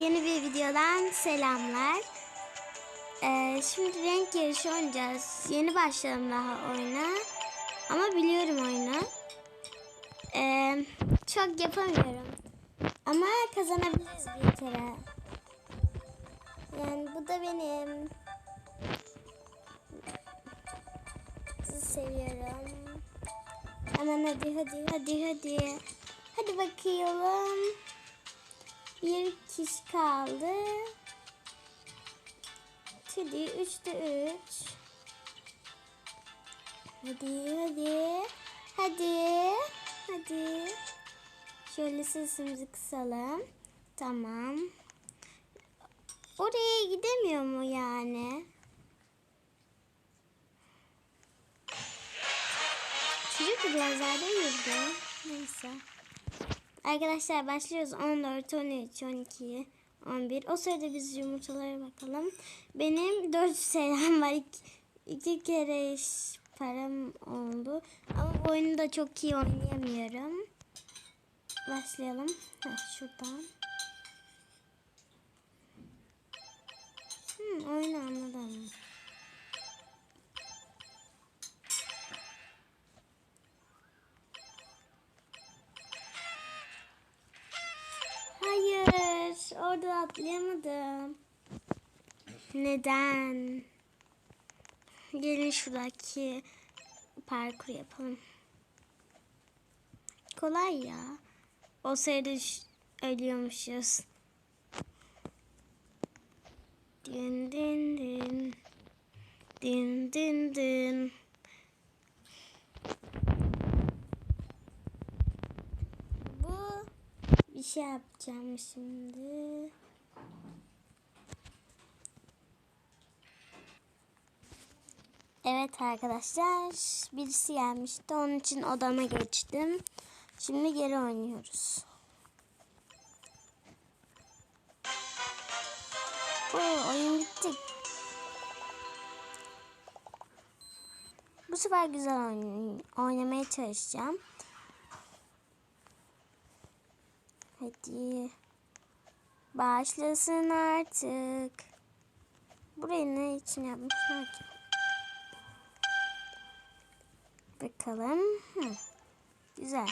Yeni bir videodan selamlar. Ee, şimdi renk yarışı oynayacağız. Yeni başladım daha oyuna. Ama biliyorum oyunu. Ee, çok yapamıyorum. Ama kazanabiliriz bir kere. Yani bu da benim. Sizi seviyorum. Hemen hadi hadi hadi hadi. Hadi bakayım. Bir kişi kaldı. Hadi üçte üç. Hadi hadi. Hadi. Hadi. Şöyle sesimizi kısalım. Tamam. Oraya gidemiyor mu yani? Çocuk biraz daha yürüdü. Neyse. Arkadaşlar başlıyoruz. 14, 13, 12, 11. O sırada biz yumurtalara bakalım. Benim 400 TL'm var. İki, iki kere iş param oldu. Ama oyunu da çok iyi oynayamıyorum. Başlayalım. Ha, şuradan. Hmm, oyunu anladım. Hayır, orada atlayamadım. Neden? Gelin şuradaki parkur yapalım. Kolay ya. O sırada ölüyormuşuz. Din din din. Din din din. Bu bir şey yapacağım şimdi. Evet arkadaşlar birisi gelmişti onun için odama geçtim. Şimdi geri oynuyoruz. Oo, oyun bitti. Bu sefer güzel oyn- oynamaya çalışacağım. Hadi. Başlasın artık. Burayı ne için yapmışlar ki? Bakalım. Hı. Güzel.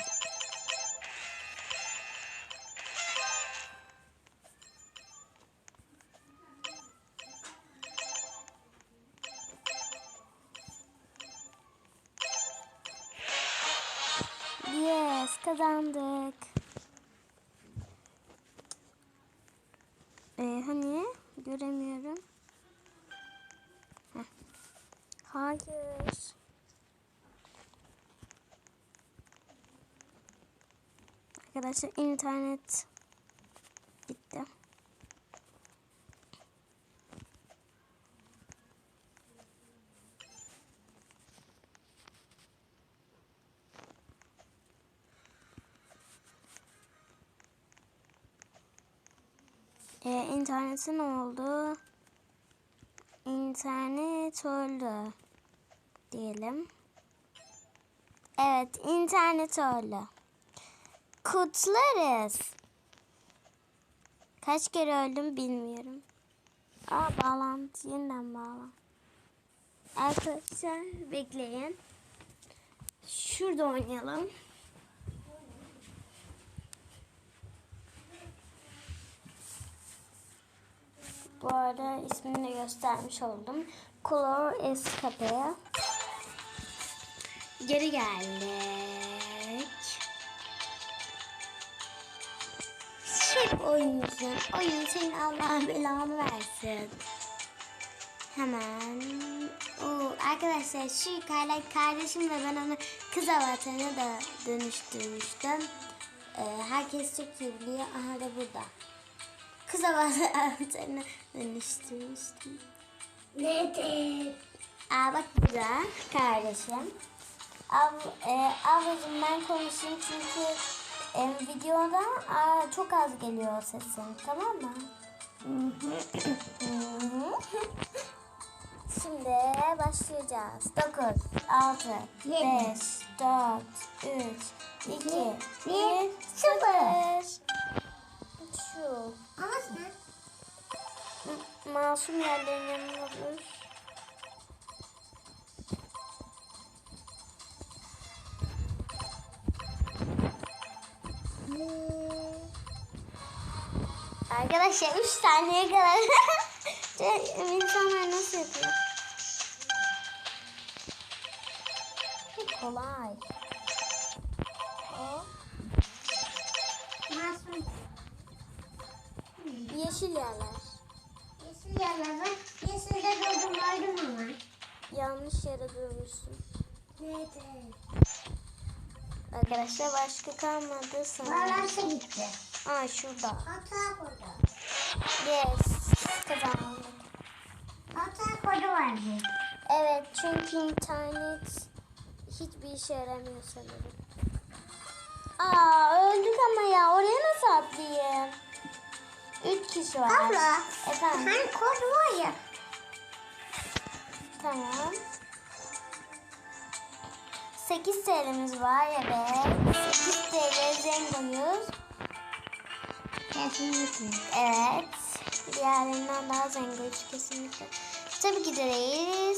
Yes, kazandık. Hayır. Arkadaşlar internet gitti. Ee, interneti ne oldu? İnternet öldü diyelim. Evet, internet öldü. Kutlarız. Kaç kere öldüm bilmiyorum. Aa bağlantı yeniden bağlan. Arkadaşlar bekleyin. Şurada oynayalım. Bu arada ismini de göstermiş oldum. Color Escape. Geri geldik. Çek oyunuzu. Oyun senin Allah belanı versin. Hemen. Oo, arkadaşlar şu kayla kardeşim ve ben onu kız avatarına da dönüştürmüştüm. Ee, herkes çok iyi biliyor. Aha da burada. Kız avatarına dönüştürmüştüm. Neden? Aa bak burada kardeşim. Ab, e, ablacığım ben konuşayım çünkü e, videoda aa, çok az geliyor sesin tamam mı? Şimdi başlayacağız. 9, 6, 5, 4, 3, 2, 1, 0. Şu. Masum yerlerin yanına Arkadaşlar 3 saniye kadar. İnsanlar nasıl yapıyor? Kolay. O. Masum. Yeşil yerler. Yeşil yerler. Yeşilde durdum gördüm ama. Yanlış yere durmuşsun. Evet evet. Arkadaşlar başka kalmadı sanırım. Bağlantısı gitti. Aa şurada. Hata kodu. Yes. Kazandık. Hata kodu vardı. Evet çünkü internet hiçbir işe yaramıyor sanırım. Aa öldük ama ya oraya nasıl atlayayım? Üç kişi var. Abla. Efendim Hani kod var ya. tamam. 8 TL'miz var evet. 8 TL zengoyuz. Kesinlikle. Evet. Diğerlerinden daha zengoyuz kesinlikle. Tabii ki de.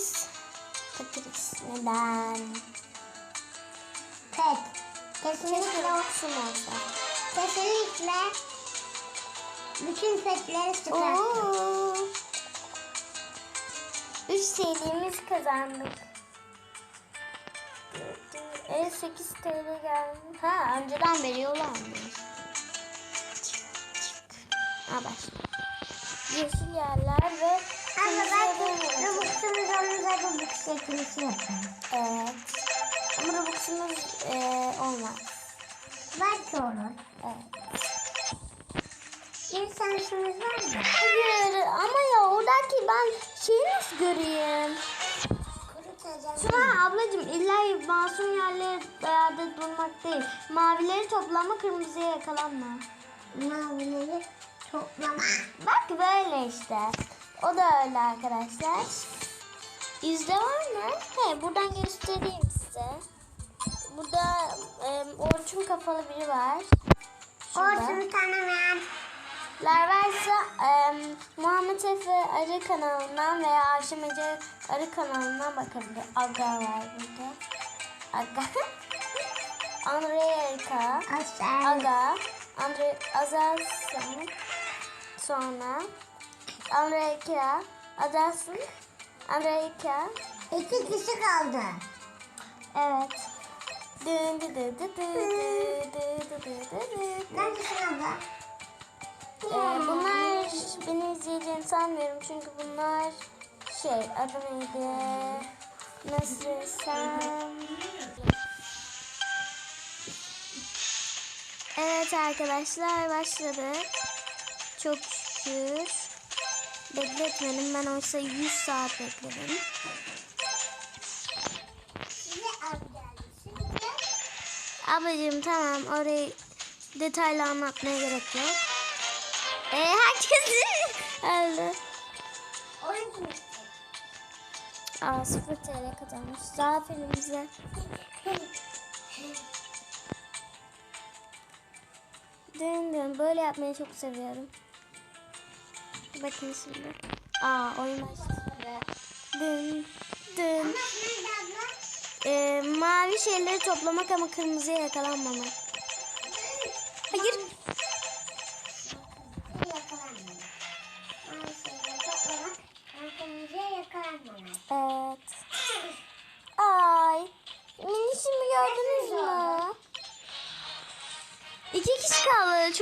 Fakiriz. Neden? Pet. Kesinlikle. olsun olsa. Kesinlikle. Bütün petleri çıkarttım. Oo. 3 TL'miz kazandık. E 8 TL geldi. Ha önceden veriyorlarmış. Ha başla. Yeşil yerler ve Ama belki. Robux'umuz olursa Robux çekilişi yaparız. Evet. Ama Robux'umuz e, olmaz. Belki olur. Evet. Bir şansımız var mı? Hayır ama ya oradaki ben şeyi nasıl göreyim? Şuna ablacığım illa masum yerlerde durmak değil. Mavileri toplama kırmızıya yakalanma. Mavileri toplama. Bak böyle işte. O da öyle arkadaşlar. Yüzde var mı? He buradan göstereyim size. Burada e, Orçun kafalı biri var. Şurada. Orçunu tanımayan. Larvarsa e, Muhammed Efe Arı kanalından veya Ayşem Ece Arı kanalından bakabilir. Aga var burada. Aga. Andreyka. Aga. Andre Azalsın. Sonra Andreyka. Azalsın. Andreyka. İki kişi kaldı. Evet. Dı dı dı dı dı dı dı dı. Neredesin abla? Ee, bunlar beni izleyeceğini sanmıyorum çünkü bunlar şey adı neydi? Nasıl sen? Evet arkadaşlar başladık. Çok şükür. Bekletmedim ben oysa 100 saat bekledim. Ablacığım tamam orayı detaylı anlatmaya gerek yok. Ee, herkes öldü. oyun. Aa 0 TL kazanmış. Zaferimize. Dön dön böyle yapmayı çok seviyorum. Bakın şimdi. Aa oyun. Ama nerede abla? Ee, mavi şeyleri toplamak ama kırmızıya yakalanmamak.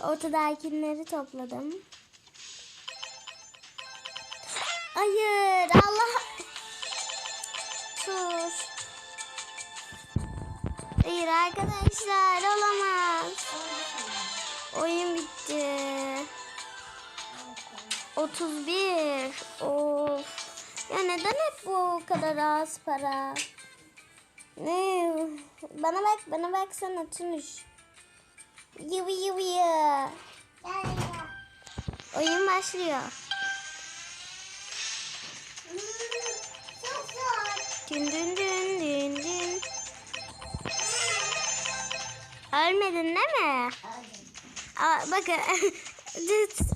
ortadakileri topladım. Hayır Allah sus. Hayır arkadaşlar olamaz. Oyun bitti. 31. Of. Ya neden hep bu kadar az para? Ne? Bana bak, bana baksana Tunuş. Yıvı yıvı yı. Oyun başlıyor. Dün dün dün dün dün. Ölmedin değil mi? Öldüm. Aa, bakın.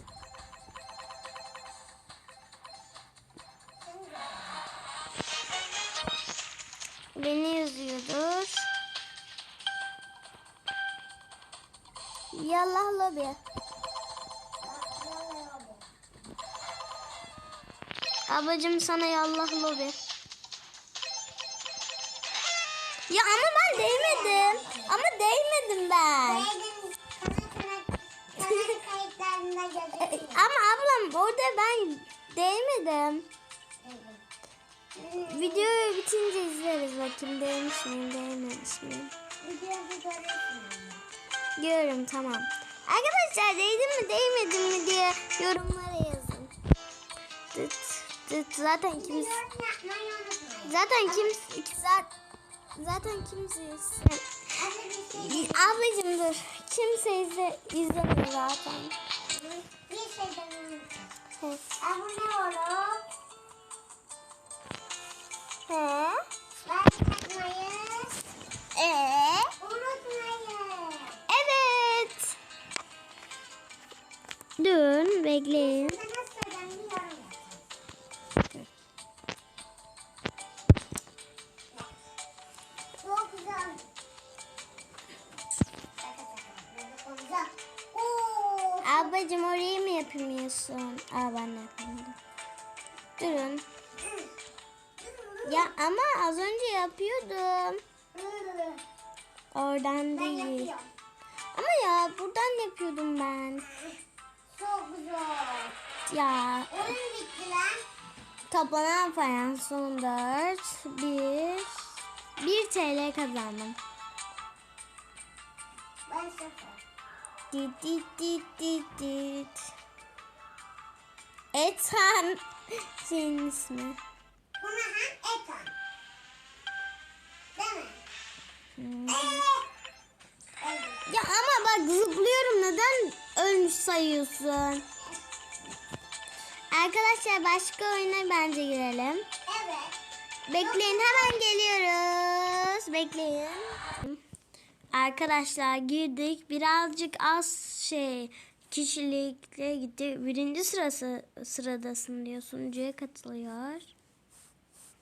Yallah lobi. Ablacım sana yallah lobi. Ya ama ben değmedim. Ama değmedim ben. Ama ablam orada ben değmedim. Videoyu bitince izleriz bakayım değmiş miyim değmemiş miyim. Görüyorum tamam. Arkadaşlar değdim mi değmedim mi diye yorumlara yazın. Dıt, dıt, zaten unutmayın. zaten kim zaten şey Ablacım dur. Kimse izle, izlemiyor zaten. bir şey. He. Abone olun. He. Ama az önce yapıyordum. Oradan Ben değil. yapıyorum. Ama ya buradan yapıyordum ben. Çok güzel. Ya Oyun bitti lan. toplanan fayans son 4. 1. 1 TL kazandım. Ben sıfır. Dit dit dit dit dit. Ethan. Senin ismi. Ya ama bak zıplıyorum neden ölmüş sayıyorsun? Arkadaşlar başka oyuna bence girelim. Bekleyin hemen geliyoruz. Bekleyin. Arkadaşlar girdik. Birazcık az şey kişilikle gitti. Birinci sırası sıradasın diyor. Sunucuya katılıyor.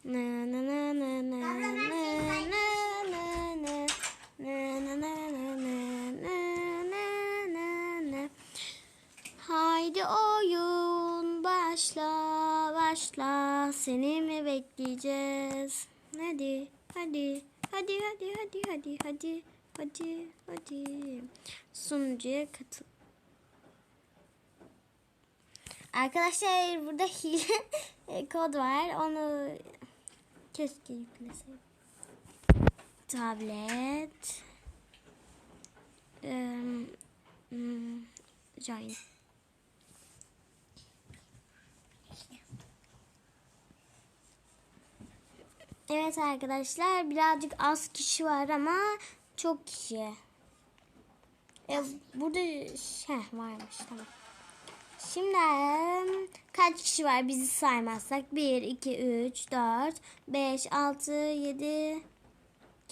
Na na na na na na na na na na na na na na Haydi oyun başla başla seni mi bekleyeceğiz? Hadi hadi hadi hadi hadi hadi hadi hadi hadi sunucuya katıl. Arkadaşlar burada hile kod var onu keşke yükleseydim. Tablet. Em, hmm, join. Evet arkadaşlar birazcık az kişi var ama çok kişi. E, burada heh, varmış tamam. Şimdi kaç kişi var bizi saymazsak 1, 2, 3, 4, 5, 6, 7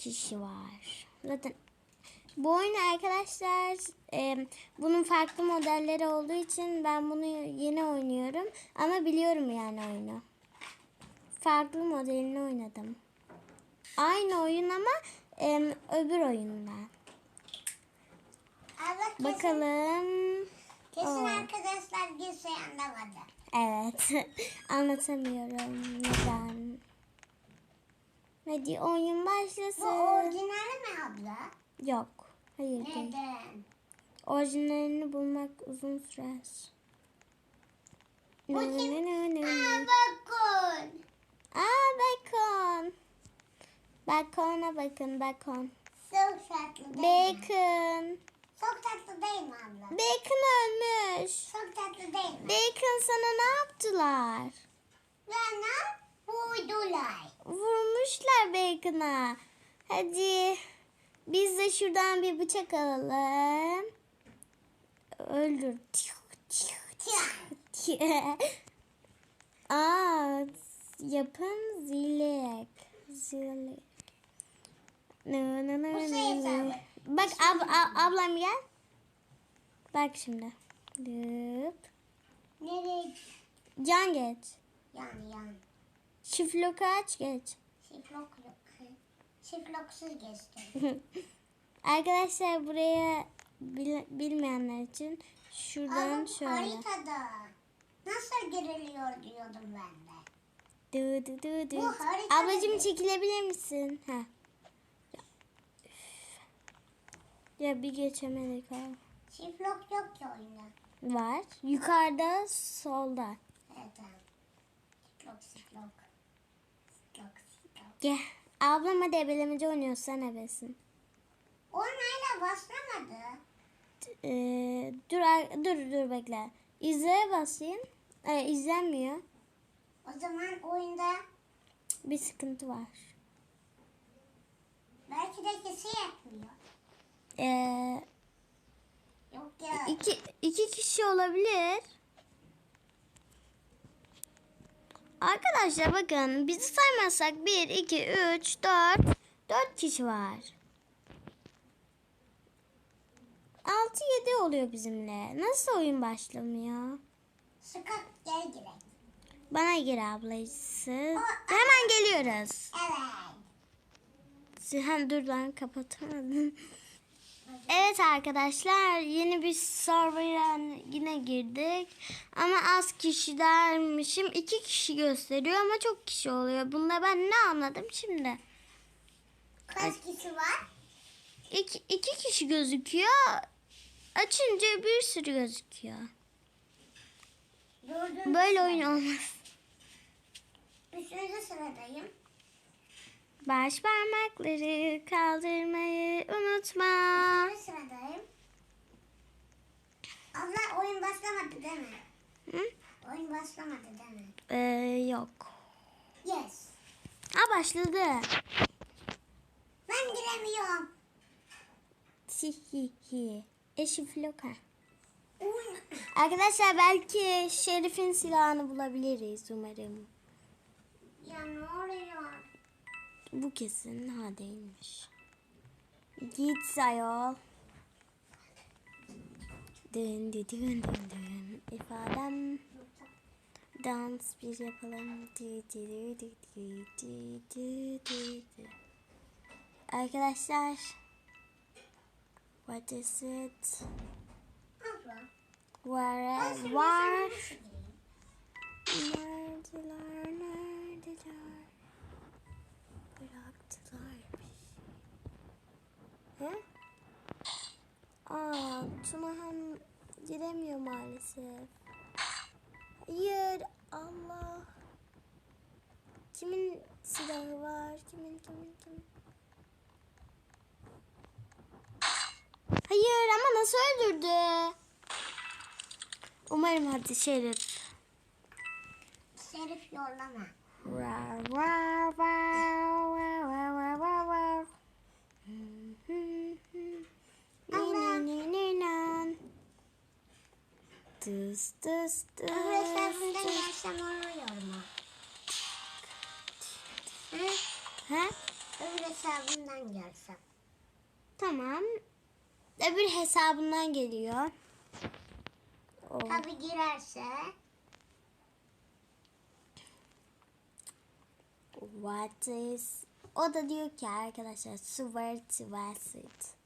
kişi var. Zaten bu oyun arkadaşlar em, bunun farklı modelleri olduğu için ben bunu yeni oynuyorum. Ama biliyorum yani oyunu farklı modelini oynadım. Aynı oyun ama em, öbür oyundan. Abla Bakalım. kesin Oo. arkadaşlar girse anlamadı. Evet. Anlatamıyorum. Neden? Hadi oyun Bu başlasın. orijinali mi abla? Yok. Hayır değil. Neden? Orijinalini bulmak uzun sürer. Bu kim? nı nı nı Aa bakın. Aa bacon. Bacon'a bakın bacon. Çok tatlı değil mi? Bacon. Çok tatlı değil mi abla? Bacon ölmüş. Çok tatlı değil mi? Bacon sana ne yaptılar? Bana vurdular. Vurmuşlar Bacon'a. Hadi biz de şuradan bir bıçak alalım. Öldür. Aa, yapın zilek. Zilek. Bu nı şey nı. hesabı. Bak ab, ab- ablam gel. Bak şimdi. Dıp. Nereye? Can geç. Yani yani. Şifloku aç geç. Şiflok. Şifloksuz geçti. Arkadaşlar buraya bil- bilmeyenler için şuradan bu şöyle. haritada nasıl giriliyor diyordum ben de. Dı dı dı dı. Bu harita Ablacığım çekilebilir misin? Ha. Ya. Ya bir geçemedik ha. Şiflok yok ki oyunda. Var. Yukarıda solda. Evet tamam. Şiflok şiflok. Şiflok şiflok. Gel. Ablam hadi ebelemeci oynuyor sen ebesin. Onlarla başlamadı. Ee, dur dur dur bekle. İzleye basayım. Ee, izlenmiyor. O zaman oyunda Bir sıkıntı var. belki de kesi yetmiyor. Ee, Yok ya. iki, iki kişi olabilir. Arkadaşlar bakın bizi saymazsak 1, 2, 3, 4, 4 kişi var. 6, 7 oluyor bizimle. Nasıl oyun başlamıyor? Sıkıp geri girek. Bana gir ablası. Hemen geliyoruz. Evet. Hem dur ben kapatamadım. Evet arkadaşlar yeni bir server'a yine girdik. Ama az kişilermişim. iki kişi gösteriyor ama çok kişi oluyor. Bunda ben ne anladım şimdi? Kaç kişi var? İki, iki kişi gözüküyor. Açınca bir sürü gözüküyor. Dördüncü Böyle oyun olmaz. Üçüncü sıradayım. Baş parmakları kaldırmayı unutma. Sıradayım. Abla oyun başlamadı değil mi? Hı? Oyun başlamadı değil mi? Ee, yok. Yes. Ha başladı. Ben giremiyorum. Hihihi. Eşifloka. Arkadaşlar belki Şerif'in silahını bulabiliriz umarım. Ya ne oluyor? Bu kesin ha değilmiş. Git sayol. Dın dın dın dın dın. İfadem dans bir yapalım. Arkadaşlar What is it? Where şimdi var? Neredeler, neredeler? Bıraktılar bizi. He? Aa, Tunahan giremiyor maalesef. Hayır, Allah. Kimin silahı var? Kimin, kimin, kimin? Hayır ama nasıl öldürdü? Umarım hadi Şerif. Şerif yollama. Wow, wow, wow, wow, wow, wow, wow. Tıs tıs. Öbür hesabından gelsem oluyor mu? Hı? Ha? Öbür hesabından gelsem. Tamam. Öbür hesabından geliyor. O. Tabi girerse. What is... O da diyor ki arkadaşlar Sword Vasit.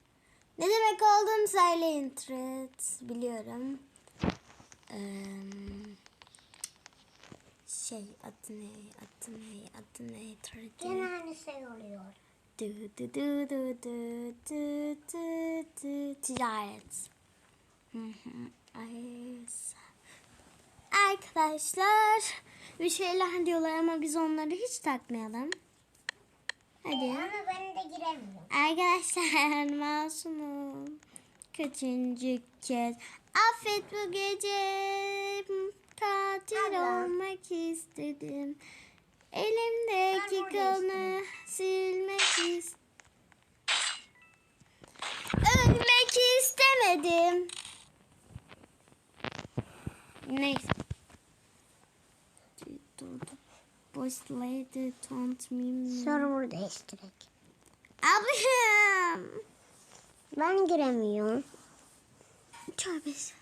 Ne demek olduğunu söyleyin Tret. Biliyorum. Eee, şey adı ne? Adı ne? Adı ne? Tret. Gene aynı şey oluyor. Du du du du du du du du ticaret. Arkadaşlar bir şeyler diyorlar ama biz onları hiç takmayalım. Hadi. Ama ben de giremiyorum. Arkadaşlar masumum. kaçıncı kez affet bu gece katil Allah. olmak istedim. Elimdeki kanı silmek istedim. Ölmek istemedim. Neyse. Durdu. Taunt me. Server değiştirek. Abim. Ben giremiyorum. Tövbesi.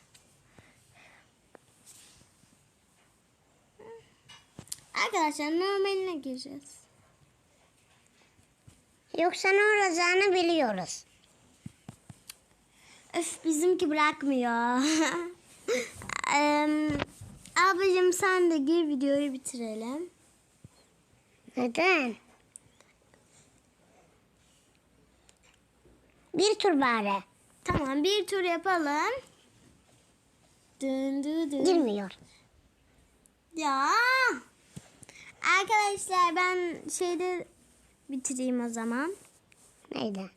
Arkadaşlar normaline gireceğiz. Yoksa ne olacağını biliyoruz. Öf bizimki bırakmıyor. Em, Ablacığım sen de gir videoyu bitirelim. Neden? Bir tur bari. Tamam bir tur yapalım. Dın dın dın. Girmiyor. Ya. Arkadaşlar ben şeyde bitireyim o zaman. Neydi?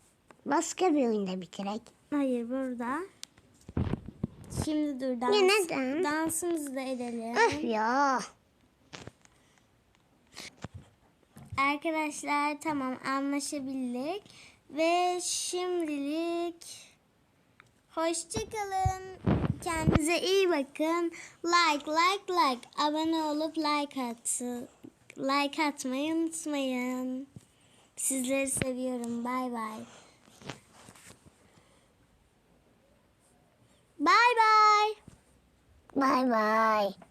Başka bir oyunda bitirek. Hayır burada. Şimdi dur dans. Ya neden? Dansımızı da edelim. Öf ya. Arkadaşlar tamam anlaşabildik. Ve şimdilik hoşçakalın. Kendinize iyi bakın. Like like like. Abone olup like atın. Like atmayı unutmayın. Sizleri seviyorum. Bay bay. Bay bay. Bay bay.